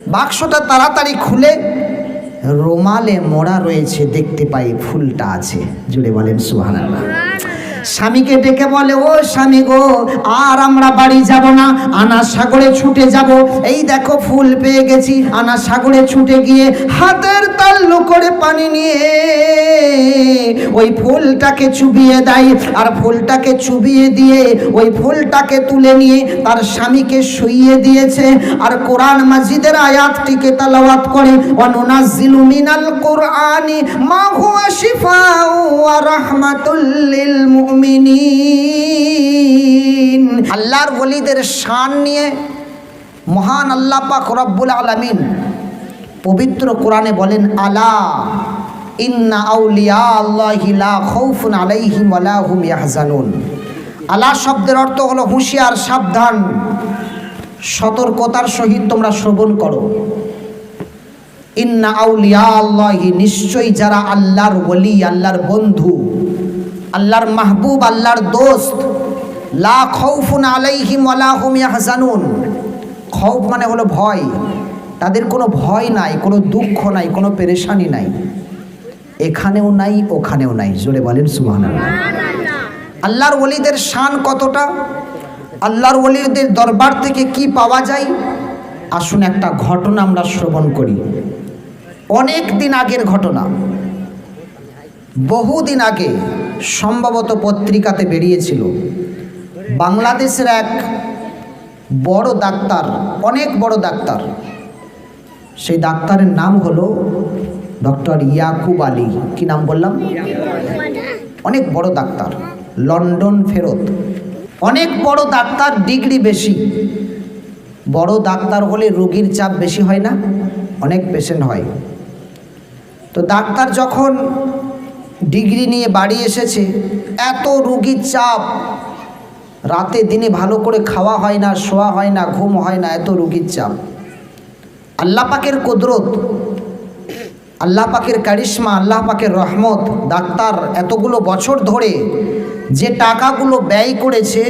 বাক্সটা তাড়াতাড়ি খুলে রোমালে মোড়া রয়েছে দেখতে পাই ফুলটা আছে। জুড়ে বলেন সুহানাল্লাহ স্বামীকে ডেকে বলে, ও স্বামী গো, আর আমরা বাড়ি যাব না আনা সাগরে ছুটে যাব। এই দেখো, ফুল পেয়ে গেছি আনা সাগরে ছুটে গিয়ে হাতের তাল্লু করে পানি নিয়ে ওই ফুলটাকে চুবিয়ে দেয়। আর ফুলটাকে চুবিয়ে দিয়ে ওই ফুলটাকে তুলে নিয়ে তার স্বামীকে শুইয়ে দিয়েছে। আর কোরআন মাজিদের আয়াতটিকে তালাওয়াত করে অনুনাজ্জিলু মিনাল কোরআনি মা হুয়া শিফাউ ওয়া রাহমাতুল লিল মুমিনিন আল্লাহর ওলিদের শান নিয়ে মহান আল্লাহ পাক রব্বুল আলামিন পবিত্র কোরআনে বলেন, আলা ইন্না আউলিয়া আল্লাহি লা আলাইহিম ওয়ালা হুম ইয়াহজানুন। আলা শব্দের অর্থ হলো হুঁশিয়ার, সাবধান, সতর্কতার সহিত তোমরা শ্রবণ করো। ইন্না আউলিয়া আল্লাহি, নিশ্চয়ই যারা আল্লাহর ওলি, আল্লাহর বন্ধু আল্লাহর মাহবুব, আল্লাহর দোস্ত। লা খৌফুন আলাইহিম ওয়ালা হুম ইয়াহজানুন। খৌফ মানে হলো ভয়। তাদের কোনো ভয় নাই, কোনো দুঃখ নাই, কোনো পেরেশানি নাই। এখানেও নাই, ওখানেও নাই। জোরে বলেন, সুবহানাল্লাহ। আল্লাহর ওলিদের শান কতটা? আল্লাহর ওলিদের দরবার থেকে কি পাওয়া যায়? আসুন একটা ঘটনা আমরা শ্রবণ করি। অনেক দিন আগের ঘটনা। বহুদিন আগে সম্ভবত পত্রিকাতে বেরিয়েছিল। বাংলাদেশের এক বড় ডাক্তার, অনেক বড় ডাক্তার। সেই ডাক্তারের নাম হলো ডক্টর ইয়াকুব আলী। কি নাম বললাম? অনেক বড় ডাক্তার, লন্ডন ফেরত। অনেক বড় ডাক্তার, ডিগ্রি বেশি। বড় ডাক্তার হলে রোগীর চাপ বেশি হয় না, অনেক পেশেন্ট হয়। তো ডাক্তার যখন ডিগ্রি নিয়ে বাড়ি এসেছে। এত রুগীর চাপ। রাতে দিনে ভালো করে খাওয়া হয় না, শোয়া হয় না, ঘুম হয় না, এত রুগীর চাপ। আল্লাহ পাকের কুদরত, আল্লাহ পাকের কারিশ্মা, আল্লাহ পাকের রহমত, ডাক্তার এতগুলো বছর ধরে যে টাকাগুলো ব্যয় করেছে,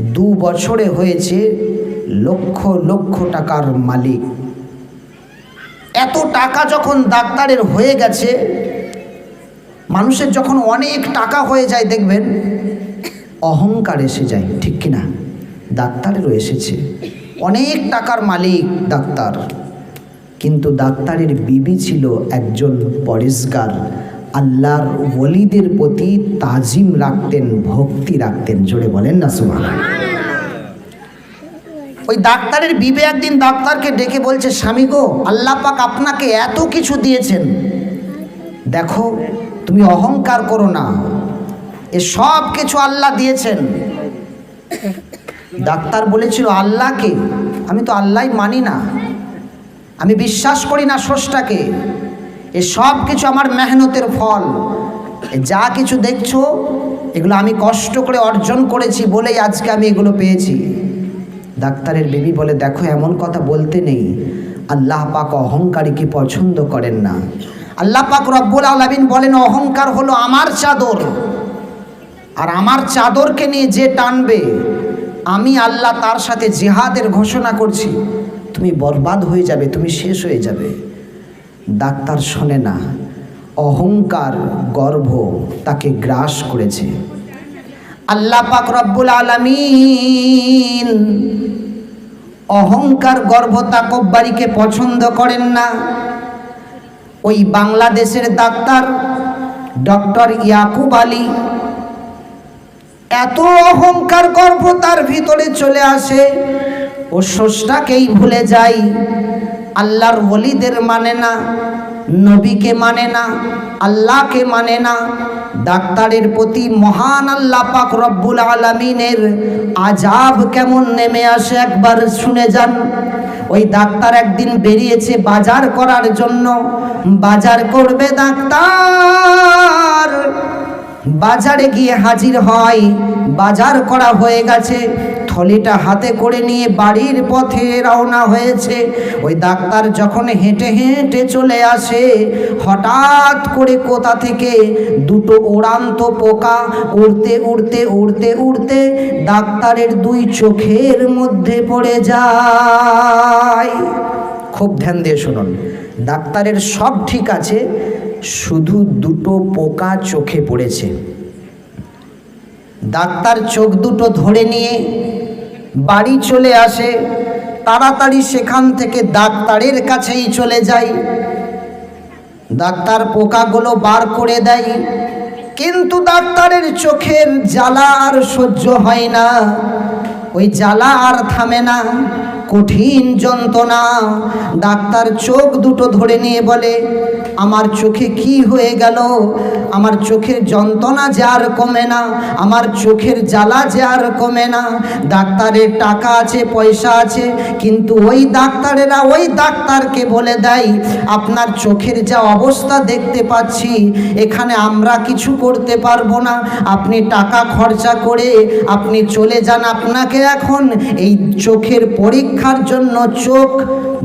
দু বছরে হয়েছে লক্ষ লক্ষ টাকার মালিক। এত টাকা যখন ডাক্তারের হয়ে গেছে মানুষের যখন অনেক টাকা হয়ে যায়, দেখবেন অহংকার এসে যায়, ঠিক কিনা ডাক্তারেরও এসেছে। অনেক টাকার মালিক ডাক্তার, কিন্তু ডাক্তারের বিবি ছিল একজন পরিষ্কার। আল্লাহর ওলিদের প্রতি তাজিম রাখতেন, ভক্তি রাখতেন, জোরে বলেন না সুমান ওই ডাক্তারের বিবে একদিন ডাক্তারকে ডেকে বলছে, স্বামী গো, আল্লাহ পাক আপনাকে এত কিছু দিয়েছেন। দেখো, তুমি অহংকার করো না। এ সব কিছু আল্লাহ দিয়েছেন। ডাক্তার বলেছিল, আল্লাহকে? আমি তো আল্লাহ মানি না। আমি বিশ্বাস করি না স্রষ্টাকে। এ সব কিছু আমার মেহনতের ফল। যা কিছু দেখছ, এগুলো আমি কষ্ট করে অর্জন করেছি বলেই আজকে আমি এগুলো পেয়েছি। ডাক্তারের বেবি বলে, দেখো, এমন কথা বলতে নেই। আল্লাহ পাক অহংকারীকে পছন্দ করেন না। আল্লাহ পাক রব্বুল আলমিন বলেন, অহংকার হলো আমার চাদর। আর আমার চাদরকে নিয়ে যে টানবে, আমি আল্লাহ তার সাথে জিহাদের ঘোষণা করছি। তুমি বরবাদ হয়ে যাবে, তুমি শেষ হয়ে যাবে। ডাক্তার শোনে না, অহংকার গর্ভ তাকে গ্রাস করেছে। আল্লাহ পাক রব্বুল আলামিন অহংকার গর্ভ তাকব্বারিকে পছন্দ করেন না। ওই বাংলাদেশের ডাক্তার ডক্টর ইয়াকুব আলী। এত অহংকার গর্ভ তার ভিতরে চলে আসে। ও স্রষ্টাকেই ভুলে যায়। আল্লাহর ওলিদের মানে না, নবীকে মানে না, আল্লাহকে মানে না। ডাক্তারের প্রতি মহান আল্লাহ পাক রব্বুল আলমিনের আজাব কেমন নেমে আসে একবার শুনে যান। ওই ডাক্তার একদিন বেরিয়েছে বাজার করার জন্য। বাজার করবে ডাক্তার। বাজারে গিয়ে হাজির হয়। বাজার করা হয়ে গেছে। থলিটা হাতে করে নিয়ে বাড়ির পথে রওনা হয়েছে। ওই ডাক্তার যখন হেঁটে হেঁটে চলে আসে, হঠাৎ করে কোথা থেকে দুটো ওড়ান্ত পোকা উড়তে উড়তে উড়তে উড়তে ডাক্তারের দুই চোখের মধ্যে পড়ে যায়। খুব ধ্যান দিয়ে শুনুন, ডাক্তারের সব ঠিক আছে, শুধু দুটো পোকা চোখে পড়েছে। ডাক্তার চোখ দুটো ধরে নিয়ে বাড়ি চলে আসে, তাড়াতাড়ি সেখান থেকে ডাক্তারের কাছেই চলে যায়। ডাক্তার পোকাগুলো বার করে দেয়, কিন্তু ডাক্তারের চোখের জ্বালা আর সহ্য হয় না। ওই জ্বালা আর থামে না, কঠিন যন্ত্রণা। ডাক্তার চোখ দুটো ধরে নিয়ে বলে আমার চোখে কি হয়ে গেল? আমার চোখের যন্ত্রণা যে আর কমে না, আমার চোখের জ্বালা যে আর কমে না। ডাক্তারের টাকা আছে, পয়সা আছে, কিন্তু ওই ডাক্তারেরা ওই ডাক্তারকে বলে দেয়, আপনার চোখের যা অবস্থা দেখতে পাচ্ছি, এখানে আমরা কিছু করতে পারব না। আপনি টাকা খরচা করে আপনি চলে যান আপনাকে এখন। এই চোখের পরীক্ষার জন্য, চোখ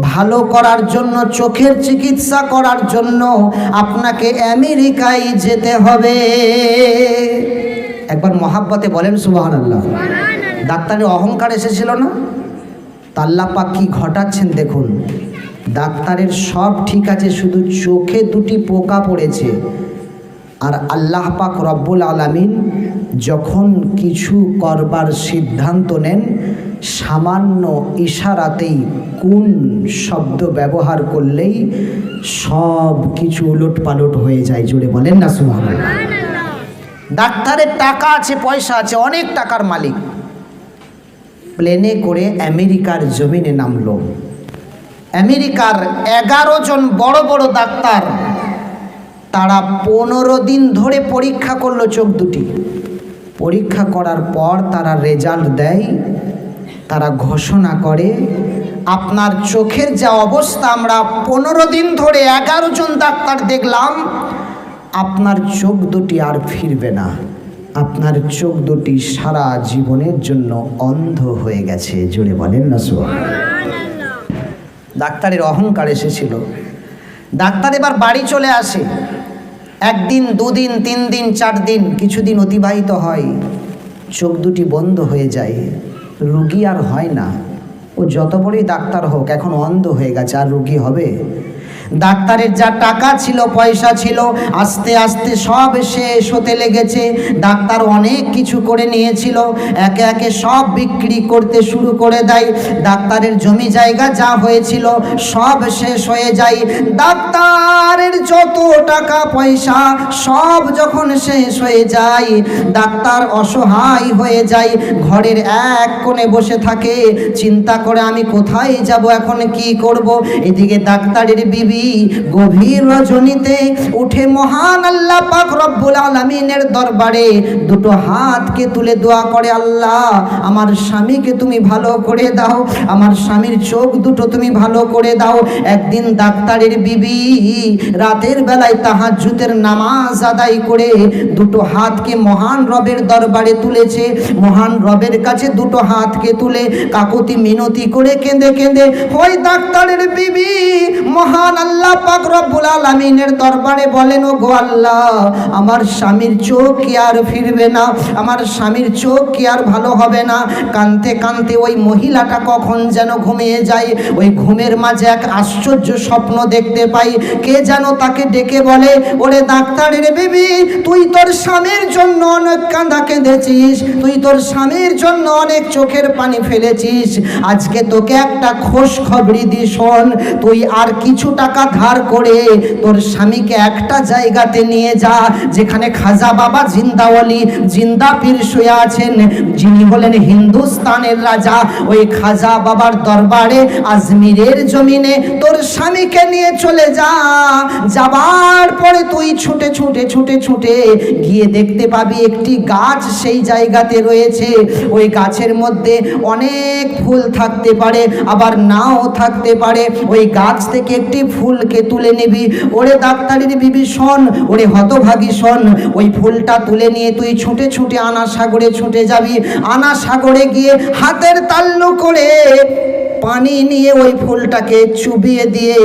ভালো করার জন্য, চোখের চিকিৎসা করার জন্য আপনাকে আমেরিকায় যেতে হবে। একবার মহাব্বতে বলেন সুবাহান আল্লাহ ডাক্তারের অহংকার এসেছিল না? তাল্লাপা কি ঘটাচ্ছেন দেখুন। ডাক্তারের সব ঠিক আছে শুধু চোখে দুটি পোকা পড়েছে। আর আল্লাহ পাক রব্বুল আলামিন যখন কিছু করবার সিদ্ধান্ত নেন সামান্য ইশারাতেই কোন শব্দ ব্যবহার করলেই সব কিছু উলট পালট হয়ে যায় জুড়ে বলেন না সুহান ডাক্তারের টাকা আছে, পয়সা আছে, অনেক টাকার মালিক। প্লেনে করে আমেরিকার জমিনে নামলো। আমেরিকার এগারো জন বড় বড় ডাক্তার তারা পনেরো দিন ধরে পরীক্ষা করল চোখ দুটি। পরীক্ষা করার পর তারা রেজাল্ট দেয় তারা ঘোষণা করে, আপনার চোখের যা অবস্থা, আমরা পনেরো দিন ধরে এগারো জন ডাক্তার দেখলাম, আপনার চোখ দুটি আর ফিরবে না। আপনার চোখ দুটি সারা জীবনের জন্য অন্ধ হয়ে গেছে। জুড়ে বলেন না ডাক্তারের অহংকার এসেছিল। ডাক্তার এবার বাড়ি চলে আসে। একদিন, দুদিন তিন দিন চার দিন কিছুদিন অতিবাহিত হয়। চোখ দুটি বন্ধ হয়ে যায়। রুগী আর হয় না। ও যত বড়ই ডাক্তার হোক, এখন অন্ধ হয়ে গেছে, আর রুগী হবে? ডাক্তারের যা টাকা ছিল, পয়সা ছিল, আস্তে আস্তে সব শেষ হতে লেগেছে। ডাক্তার অনেক কিছু করে নিয়েছিল, একে একে সব বিক্রি করতে শুরু করে দেয়। ডাক্তারের জমি জায়গা যা হয়েছিল সব শেষ হয়ে যায়। ডাক্তারের যত টাকা, পয়সা সব যখন শেষ হয়ে যায়, ডাক্তার অসহায় হয়ে যায়। ঘরের এক কোণে বসে থাকে, চিন্তা করে আমি কোথায় যাব, এখন কি করব? এদিকে ডাক্তারের বিবি গভীর রজনীতে উঠে মহান আল্লাহ পাক রব্বুল আলামিনের দরবারে দুটো হাতকে তুলে দোয়া করে, আল্লাহ, আমার স্বামীকে তুমি ভালো করে দাও, আমার স্বামীর চোখ দুটো তুমি ভালো করে দাও। একদিন ডাক্তারের বিবি রাতের বেলায় তাহাজ্জুদের নামাজ আদায় করে দুটো হাতকে মহান রবের দরবারে তুলেছে। মহান রবের কাছে দুটো হাতকে তুলে কাকুতি মিনতি করে কেঁদে কেঁদে, ওই ডাক্তারের বিবি, মহান আল্লাহ পাক রব্বুল আলামিনের দরবারে বলেন ও গো আল্লাহ, আমার স্বামীর চোখ কি আর ফিরবে না? আমার স্বামীর চোখ কি আর ভালো হবে না? কানতে কানতে ওই মহিলাটা কখন যেন ঘুমিয়ে যায়? ওই ঘুমের মাঝে এক আশ্চর্য স্বপ্ন দেখতে পাই। কে যেন তাকে ডেকে বলে, ওরে ডাক্তারের বিবি, তুই তোর স্বামীর জন্য অনেক কাঁদা কেঁদেছিস, তুই তোর স্বামীর জন্য অনেক চোখের পানি ফেলেছিস। আজকে তোকে একটা খোশ খবরি দি শোন, তুই আর কিছু টাকা ধার করে তোর স্বামীকে একটা জায়গাতে নিয়ে যা, যেখানে খাজা বাবা জিন্দাওয়ালি, জিন্দা পীর শুয়ে আছেন। যিনি হলেন হিন্দুস্তানের রাজা। ওই খাজা বাবার দরবারে আজমিরের জমিনে তোর স্বামীকে নিয়ে চলে যা। যাবার পরে তুই ছুটে ছুটে ছুটে ছুটে গিয়ে দেখতে পাবি একটি গাছ সেই জায়গাতে রয়েছে। ওই গাছের মধ্যে অনেক ফুল থাকতে পারে, আবার নাও থাকতে পারে। ওই গাছ থেকে একটি ফুলকে তুলে নিবি। ওরে ডাক্তারের বিবি শোন ওরে হতভাগী শোন ওই ফুলটা তুলে নিয়ে তুই ছুটে ছুটে আনা সাগরে ছুটে যাবি। আনা সাগরে গিয়ে হাতের তাল্লু করে পানি নিয়ে ওই ফুলটাকে চুবিয়ে দিয়ে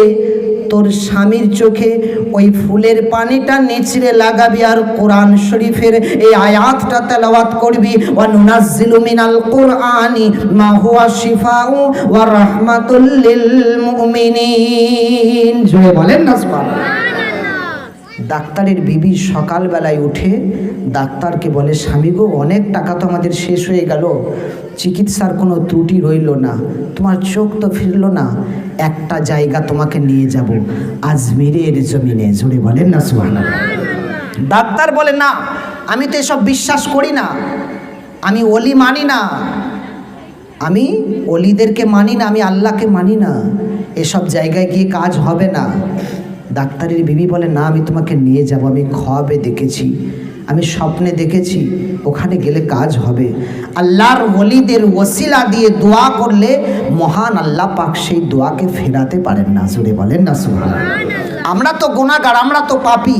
তোর স্বামীর চোখে ওই ফুলের পানিটা নেচড়ে লাগাবি আর কোরআন শরীফের এই আয়াতটা তেলাওয়াত করবি। ওয়া নুনাজ্জিলু মিনাল কুরআনি মা হুয়া শিফাউ ওয়া রাহমাতুল লিল মুমিনিন। জুড়ে বলেন না সুবহানাল্লাহ। ডাক্তারের বিবি সকালবেলায় উঠে ডাক্তারকে বলে, স্বামী গো, অনেক টাকা তো আমাদের শেষ হয়ে গেল। চিকিৎসার কোনো ত্রুটি রইল না। তোমার চোখ তো ফিরল না। একটা জায়গা তোমাকে নিয়ে যাব। আজমিরের জমিনে। জুড়ে বলেন না সুহানা ডাক্তার বলে, না, আমি তো এসব বিশ্বাস করি না। আমি অলি মানি না। আমি অলিদেরকে মানি না, আমি আল্লাহকে মানি না। এসব জায়গায় গিয়ে কাজ হবে না। ডাক্তারের বিবি বলে, না, আমি তোমাকে নিয়ে যাব, আমি খবে দেখেছি, আমি স্বপ্নে দেখেছি, ওখানে গেলে কাজ হবে। আল্লাহর ওলিদের ওসিলা দিয়ে দোয়া করলে মহান আল্লাহ পাক সেই দোয়াকে ফেরাতে পারেন না জুড়ে বলেন না সুহান আমরা তো গোনাগার আমরা তো পাপি।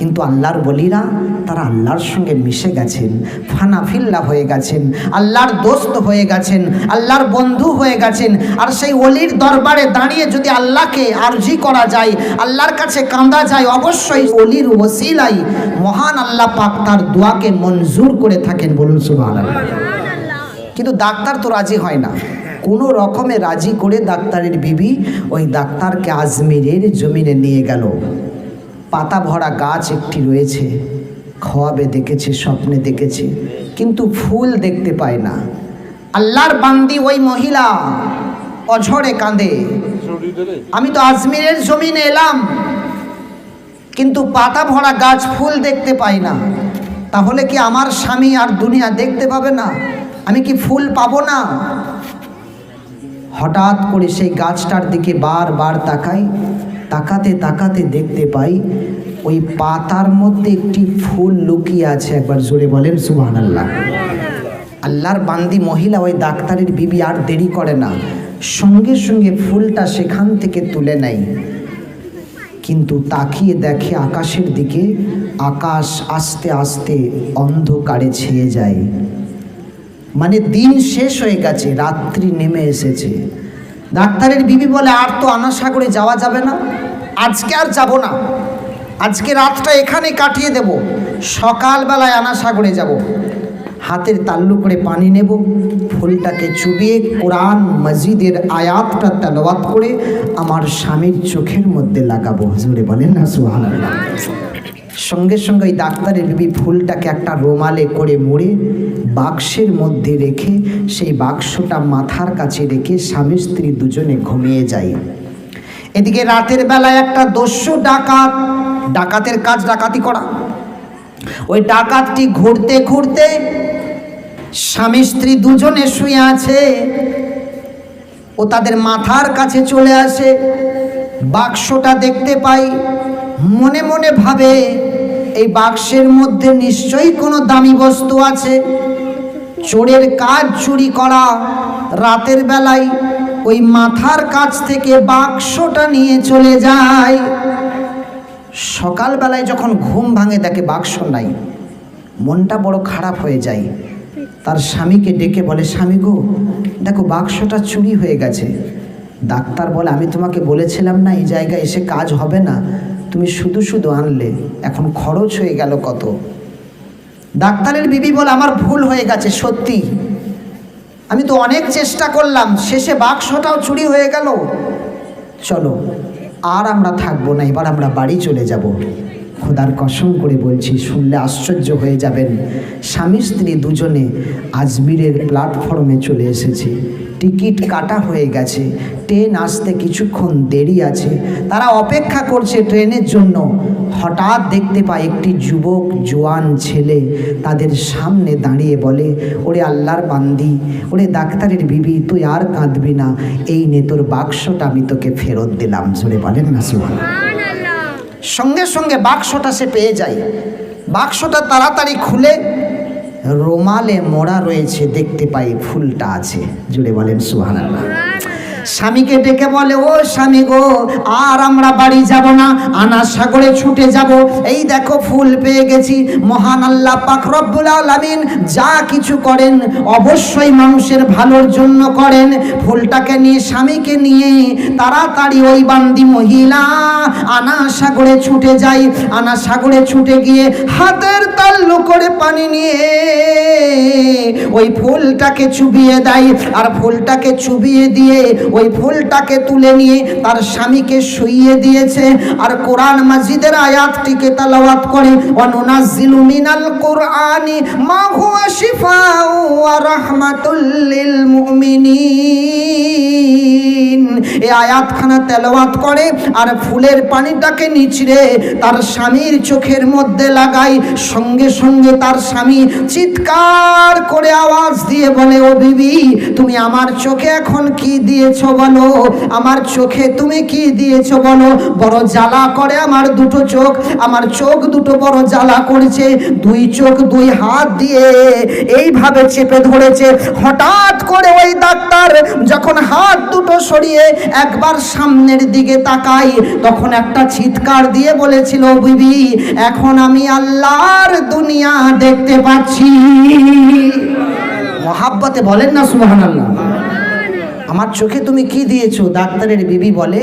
কিন্তু আল্লাহর বলিরা তারা আল্লাহর সঙ্গে মিশে গেছেন, ফানাফিল্লা হয়ে গেছেন, আল্লাহর দোস্ত হয়ে গেছেন, আল্লাহর বন্ধু হয়ে গেছেন। আর সেই অলির দরবারে দাঁড়িয়ে যদি আল্লাহকে আরজি করা যায়, আল্লাহর কাছে কাঁদা যায়, অবশ্যই অলির ওসিলাই মহান আল্লাহ পাক তার দোয়াকে মঞ্জুর করে থাকেন বলুন সুবহানাল্লাহ। কিন্তু ডাক্তার তো রাজি হয় না। কোনো রকমে রাজি করে ডাক্তারের বিবি ওই ডাক্তারকে আজমিরের জমিনে নিয়ে গেল। পাতা ভরা গাছ একটি রয়েছে। খোয়াবে দেখেছে, স্বপ্নে দেখেছে, কিন্তু ফুল দেখতে পায় না। আল্লাহর বান্দি ওই মহিলা, অঝরে কাঁদে। আমি তো আজমিরের জমিনে এলাম, কিন্তু পাতা ভরা গাছ ফুল দেখতে পাই না। তাহলে কি আমার স্বামী আর দুনিয়া দেখতে পাবে না? আমি কি ফুল পাবো না? হঠাৎ করে সেই গাছটার দিকে বারবার তাকাই। তাকাতে তাকাতে দেখতে পাই ওই পাতার মধ্যে একটি ফুল লুকিয়ে আছে একবার জোরে বলেন সুবহান আল্লাহ আল্লাহর বান্দি মহিলা, ওই ডাক্তারের বিবি আর দেরি করে না। সঙ্গে সঙ্গে ফুলটা সেখান থেকে তুলে নেয়। কিন্তু তাকিয়ে দেখে আকাশের দিকে আকাশ আস্তে আস্তে অন্ধকারে ছেয়ে যায়। মানে দিন শেষ হয়ে গেছে, রাত্রি নেমে এসেছে। ডাক্তারের বিবি বলে, আর তো আনাসাগরে যাওয়া যাবে না। আজকে আর যাব না। আজকে রাতটা এখানে কাটিয়ে দেব। সকালবেলায় আনাসাগরে যাব। হাতের তাল্লু করে পানি নেব। ফুলটাকে চুবিয়ে কোরআন মসজিদের আয়াতটা তেলাওয়াত করে আমার স্বামীর চোখের মধ্যে লাগাবো। জুড়ে বলেন না, সুবহানাল্লাহ। সঙ্গে সঙ্গে ওই ডাক্তারের বিবি ফুলটাকে একটা রোমালে করে মুড়ে, বাক্সের মধ্যে রেখে সেই বাক্সটা মাথার কাছে রেখে স্বামী স্ত্রী দুজনে ঘুমিয়ে যায়। এদিকে রাতের বেলায় একটা দস্যু ডাকাত, ডাকাতের কাজ ডাকাতি করা। ওই ডাকাতটি ঘুরতে ঘুরতে স্বামী স্ত্রী দুজনে শুয়ে আছে। ও তাদের মাথার কাছে চলে আসে। বাক্সটা দেখতে পাই। মনে মনে ভাবে, এই বাক্সের মধ্যে নিশ্চয়ই কোনো দামি বস্তু আছে। চোরের কাজ চুরি করা, রাতের বেলায় ওই মাথার কাছ থেকে বাক্সটা নিয়ে চলে যায়। সকালবেলায় যখন ঘুম ভাঙে, দেখে বাক্স নাই। মনটা বড় খারাপ হয়ে যায়। তার স্বামীকে ডেকে বলে, স্বামী গো, দেখো বাক্সটা চুরি হয়ে গেছে। ডাক্তার বলে, আমি তোমাকে বলেছিলাম না, এই জায়গায় এসে কাজ হবে না। তুমি শুধু শুধু আনলে, এখন খরচ হয়ে গেল কত? ডাক্তারের বিবি বলে আমার ভুল হয়ে গেছে, সত্যি। আমি তো অনেক চেষ্টা করলাম, শেষে বাক্সটাও চুরি হয়ে গেল। চলো, আর আমরা থাকব না, এবার আমরা বাড়ি চলে যাব। খোদার কসম করে বলছি, শুনলে আশ্চর্য হয়ে যাবেন। স্বামী স্ত্রী দুজনে আজমিরের প্ল্যাটফর্মে চলে এসেছে। টিকিট কাটা হয়ে গেছে। ট্রেন আসতে কিছুক্ষণ দেরি আছে। তারা অপেক্ষা করছে ট্রেনের জন্য। হঠাৎ দেখতে পায় একটি যুবক, জোয়ান ছেলে তাদের সামনে দাঁড়িয়ে বলে, ওরে আল্লাহর বান্দি, ওরে ডাক্তারের বিবি, তুই আর কাঁদবি না। এই নে তোর বাক্সটা, আমি তোকে ফেরত দিলাম। জোরে বলেন না সুহান সঙ্গে সঙ্গে বাক্সটা সে পেয়ে যায়। বাক্সটা তাড়াতাড়ি খুলে রোমালে মোড়া রয়েছে, দেখতে পাই ফুলটা আছে। জুড়ে বলেন সুহান স্বামীকে ডেকে বলে, ও স্বামী গো, আর আমরা বাড়ি যাব না আনা সাগরে ছুটে যাব। এই দেখো ফুল পেয়ে গেছি। মহান আল্লাহ পাক রব্বুল আলামিন যা কিছু করেন, অবশ্যই মানুষের ভালোর জন্য করেন। ফুলটাকে নিয়ে, স্বামীকে নিয়ে তাড়াতাড়ি ওই বান্দি মহিলা আনা সাগরে ছুটে যায়। আনা সাগরে ছুটে গিয়ে হাতের তাল্লু করে পানি নিয়ে ওই ফুলটাকে চুবিয়ে দেয়। আর ফুলটাকে চুবিয়ে দিয়ে ওই ফুলটাকে তুলে নিয়ে তার স্বামীকে শুইয়ে দিয়েছে। আর কোরআন মাজিদের আয়াতটিকে তালাওয়াত করে অনুনাজিলুমিনাল কোরআনি মা হুয়া শিফাউ ওয়া রাহমাতুল লিল মুমিনিন। আয়াতখানা তেলাওয়াত করে আর ফুলের পানিটাকে নিচড়ে তার স্বামীর চোখের মধ্যে লাগাই। সঙ্গে সঙ্গে তার স্বামী চিৎকার করে আওয়াজ দিয়ে বলে, ও বিবি, তুমি আমার চোখে এখন কি দিয়েছ বলো? আমার চোখে তুমি কি দিয়েছ বলো? বড় জ্বালা করে আমার দুটো চোখ, আমার চোখ দুটো বড় জ্বালা করেছে, দুই চোখ দুই হাত দিয়ে এইভাবে চেপে ধরেছে। হঠাৎ করে ওই ডাক্তার যখন হাত দুটো সরিয়ে একবার সামনের দিকে তাকাই, তখন একটা চিৎকার দিয়ে বলেছিল, বিবি, এখন আমি আল্লাহর দুনিয়া দেখতে পাচ্ছি। মহাব্বতে বলেন না সুবহান আল্লাহ আমার চোখে তুমি কি দিয়েছ? ডাক্তারের বিবি বলে,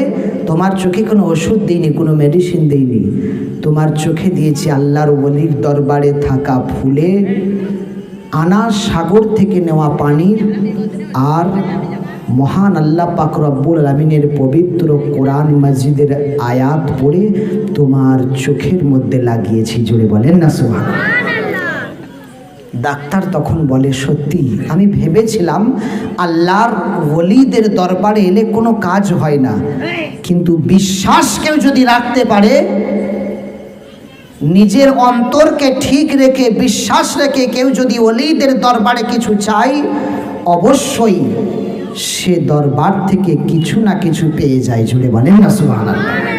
তোমার চোখে কোনো ওষুধ দিইনি, কোনো মেডিসিন দিইনি। তোমার চোখে দিয়েছি আল্লাহর ওলির দরবারে থাকা ফুলে আনা সাগর থেকে নেওয়া পানির, আর মহান আল্লাহ পাক রব্বুল আলমিনের পবিত্র কোরআন মসজিদের আয়াত পড়ে তোমার চোখের মধ্যে লাগিয়েছি জুড়ে বলেন না সোহান ডাক্তার তখন বলে, সত্যি, আমি ভেবেছিলাম আল্লাহর ওলিদের দরবারে এলে কোনো কাজ হয় না। কিন্তু বিশ্বাস কেউ যদি রাখতে পারে, নিজের অন্তরকে ঠিক রেখে, বিশ্বাস রেখে কেউ যদি অলিদের দরবারে কিছু চায়, অবশ্যই সে দরবার থেকে কিছু না কিছু পেয়ে যায় জুড়ে বলেন না সুবহানাল্লাহ।